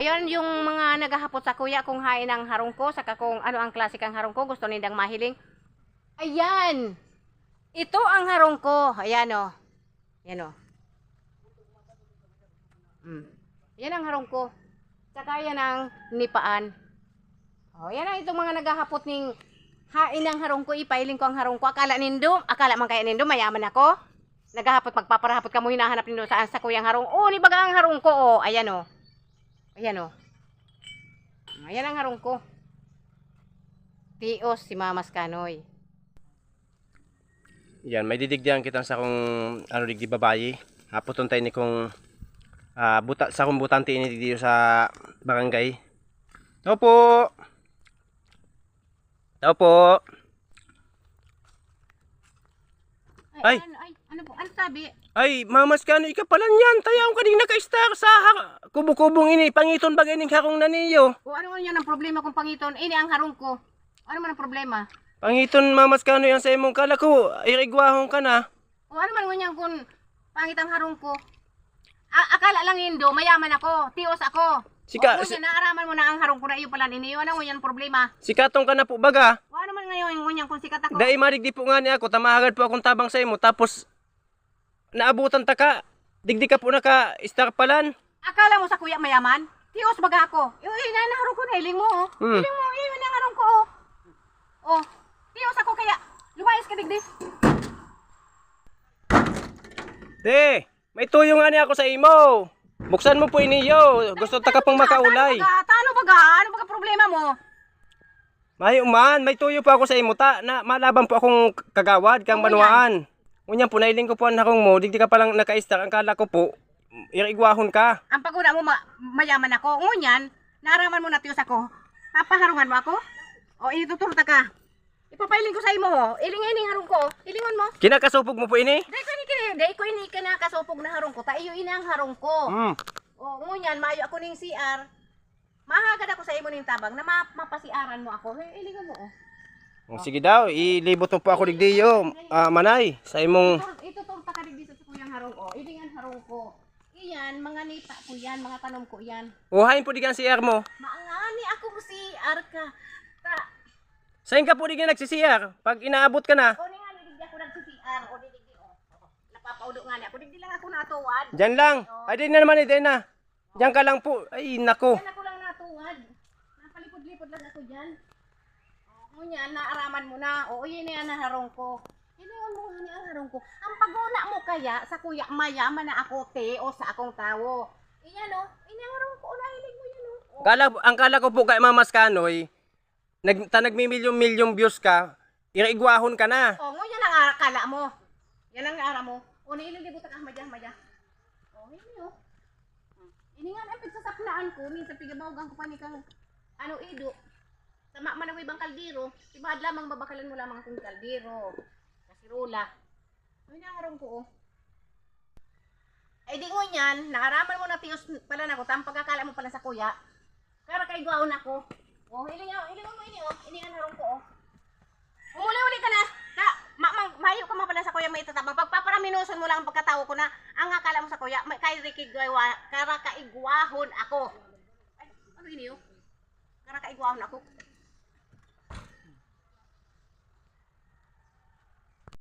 Ayan yung mga naghahapot sa kuya kung hain ang harong ko, saka kung ano ang klase kang harong ko, gusto nindang mahiling. Ayan! Ito ang harong ko. Ayan o. Ayan o. Mm. Yan ang harong ko. Saka yan ang nipaan. O, yan ang itong mga naghahapot ning hain ang harong ko, ipailing ko ang harong ko. Akala nindo, akala man kaya nindo, mayaman ako. Naghahapot, magpaparahapot ka mo, hinahanap nindo saan sa kuyang harong. O, ni baga ang harong ko, o. Ayan o. Ayan o. Ayan ang harong ko. Tios si Mamas Kanoy. Yan, may didigdihan kita sa kung ano digdi babayi. Hapoton tayo ni kung ah, buta sa kung butante ini dito sa barangay. Tao po. Tao po. Ay. Ay, ano po? Ano sabi? Ay, mamas ka ika pala niyan. Tayaw ka din naka-star sa ha- kubo-kubong ini. Pangiton ba ganing harong na niyo? O ano man yan ang problema kung pangiton? Ini ang harong ko. Ano man ang problema? Pangiton mamas ka yan sa imong kala ko. Irigwahon ka na. O ano man ganyan kung pangit ang harong ko? A- akala lang indo, mayaman ako, tios ako. Sika- o, ngunyan, naaraman mo na ang harong ko na iyo pala niniyo. Ano ngunyan problema? Sikatong ka na po baga. O ano man ngayon ngunyan kung sikat ako? Dai madigdi po nga ni ako, tamahagad po akong tabang sa imo, tapos naabutan ta ka. Digdi ka po naka star palan. Akala mo sa kuya mayaman? Tios baga ako. Yung ina na harong ko na iling mo. Oh. Hmm. Iling mo, iyon ang harong ko. Oh. oh. Tios ako kaya. Lumayas ka digdi. De, may tuyo nga ni ako sa imo. Buksan mo po iniyo. Gusto ta ka pong makaulay. Tano baga? Ano baga problema mo? May uman, may tuyo pa ako sa imo ta. Na malaban po akong kagawad kang Oo, banuaan. Unyan po nailing ko po ang harong mo, digdi ka palang naka-star. Ang kala ko po, irigwahon ka. Ang paguna mo ma- mayaman ako. Ngunyan, naraman mo na tiyos ako. Papaharungan mo ako? O, ituturta ka. Ipapailing ko sa imo. oh. Iling-iling harong ko. Ilingon mo. Kinakasupog mo po ini? Dahil ko ini, dahil ko ini ka na harong ko. Ta iyo ini ang harong ko. Hmm. O, ngunyan, mayo ako ning CR. Mahagad ako sa imo ning tabang na ma mapasiaran mo ako. Ilingon mo. Oh. Oh, sige daw, ilibot mo po ako digdi yo. Ah, manay, sa imong Ito turta ka digdi sa kuyang harong ko. Ilingan harong ko. Iyan, mga nipa ko yan, mga tanom ko yan. Uhayin po digan si mo. Maangani ako si Arka. Ta, Saan ka po digan nagsisiyar? Pag inaabot ka na. o ni nga digdi ako nag CR o digdi o. Napapaudo nga ako. Digdi lang ako natuwad. Diyan lang. Ay, di na naman, di na. Diyan ka lang po. Ay, nako. Yan ako lang natuwad. Napalipod-lipod lang ako dyan. O, ngunyan, naaraman mo na. O, yun na yan ang harong ko. Ilingon mo nga ang harong ko. Ang paguna mo kaya sa kuya mayaman na ako te o sa akong tawo. Iyan o. Ini ang harong ko. Nailig mo yan o. O, Kala, ang kala ko po kay Mamas Kanoy, nag, ta nagmi-milyon-milyon views ka, iraigwahon ka na. O, ngunyan ang akala mo. Yan ang ara mo. O, nailig libutan ah, madya, madya. O, ini o. Ini nga ang pigsasapnaan ko, minsan pigabawgan ko pa ni kang ano ido. Tama man ako ibang kaldero, tibad lamang babakalan mo lamang akong kaldero. Kasirula. Ay na harong ko oh. Ay di mo yan, naaraman mo na tiyos pala na ko, tam pagkakala mo pala sa kuya. Kara kay gawon ako. Oh, ilingaw, ilingaw mo ini oh, ini ang harong ko oh. Umuli-uli ka na. Ka, ma, ma, mayo ka man pala sa kuya may tatabang. Pagpaparaminuson mo lang ang pagkatao ko na ang akala mo sa kuya, may kay Ricky Gawa, kara kaigwahon ako. Ay, ano ini oh? Kara kaigwahon ako.